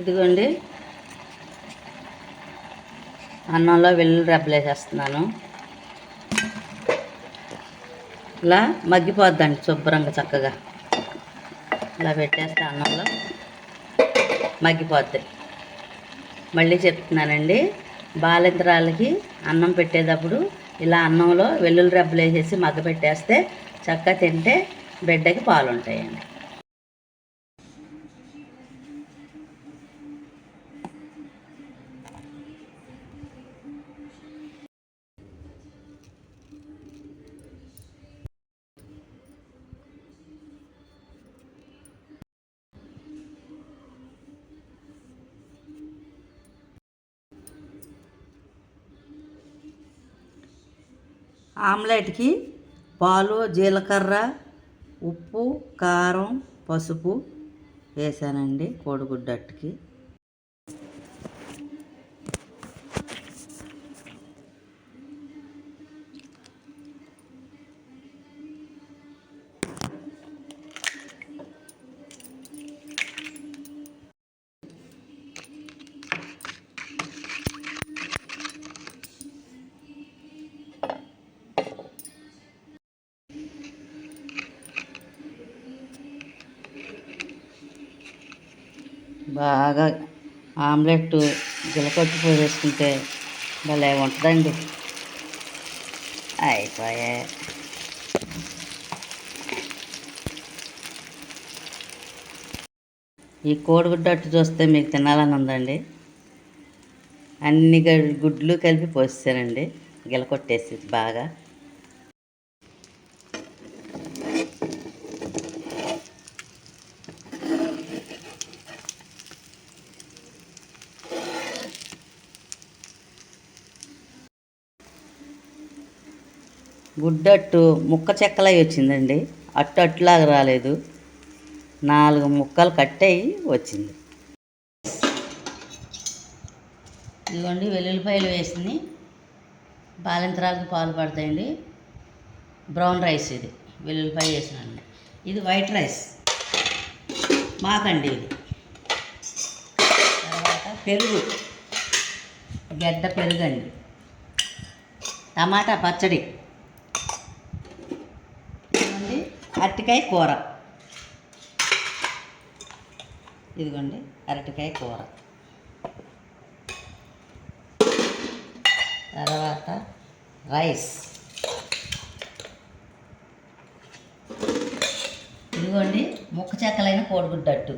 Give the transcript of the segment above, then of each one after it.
ఇదిగోండి. అన్నంలో వెల్లుల్లి రెబ్బలు వేసేస్తున్నాను. ఇలా మగ్గిపోద్దండి శుభ్రంగా చక్కగా. ఇలా పెట్టేస్తే అన్నంలో మగ్గిపోద్ది. మళ్ళీ చెప్తున్నానండి బాలింతరాలకి అన్నం పెట్టేటప్పుడు ఇలా అన్నంలో వెల్లుల్లి రెబ్బలు వేసేసి మగ్గ పెట్టేస్తే చక్కగా తింటే బిడ్డకి పాలు ఉంటాయండి ఆమ్లెట్కి పాలు జీలకర్ర ఉప్పు కారం పసుపు వేసానండి కోడిగుడ్డట్టుకి. బాగా ఆమ్లెట్ గిలకొచ్చి పోసేసుకుంటే భలే ఉంటుందండి. అయిపోయా. ఈ కోడిగుడ్డు అట్టు చూస్తే మీకు తినాలని ఉందండి. అన్ని గుడ్లు కలిపి పోసానండి గిలకొట్టేసి బాగా. గుడ్డట్టు ముక్క చెక్కలై వచ్చిందండి. అట్టు అట్టులాగా రాలేదు. నాలుగు ముక్కలు కట్టయి వచ్చింది. ఇదిగోండి వెల్లుల్లిపాయలు వేసింది. బాలింతరాలకు పాలు పడతాయండి. బ్రౌన్ రైస్ ఇది. వెల్లుల్లిపాయ వేసినండి ఇది వైట్ రైస్. మాకండి ఇది. తర్వాత పెరుగు. గడ్డ పెరుగండి. టమాటా పచ్చడి ఇదిగోండి అరటికాయ కూర. ఇదిగోండి అరటికాయ కూర. తర్వాత రైస్. ఇదిగోండి ముక్క చెక్కలైన కోడిగుడ్డట్టు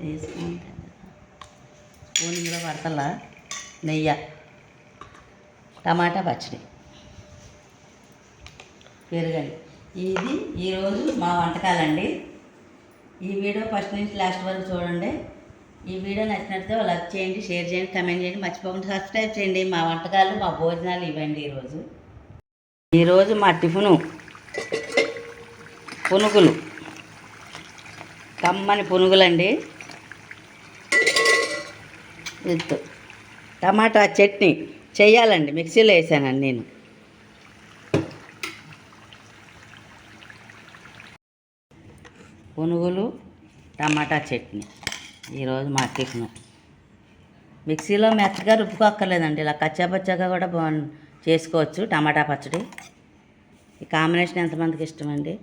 వేసుకుంటే స్పూన్ కూడా పడతలా? నెయ్యి. టమాటా పచ్చడి. పెరుగండి. ఇది ఈరోజు మా వంటకాలండి. ఈ వీడియో ఫస్ట్ నుంచి లాస్ట్ వరకు చూడండి. ఈ వీడియో నచ్చినట్లయితే లైక్ చేయండి షేర్ చేయండి కమెంట్ చేయండి. మర్చిపోకుండా సబ్స్క్రైబ్ చేయండి. మా వంటకాలు మా భోజనాలు ఇవ్వండి ఈరోజు. ఈరోజు మా టిఫిను పునుగులు. కమ్మని పునుగులండి. విత్ టమాటా చట్నీ. చేయాలండి మిక్సీలో వేసానండి నేను. పునుగులు టమాటా చట్నీ ఈరోజు మా టిఫిన్. మిక్సీలో మెత్తగా రుబ్బుకోక్కర్లేదండి ఇలా కచ్చాపచ్చాగా కూడా బాగు చేసుకోవచ్చు టమాటా పచ్చడి. ఈ కాంబినేషన్ ఎంతమందికి ఇష్టమండి?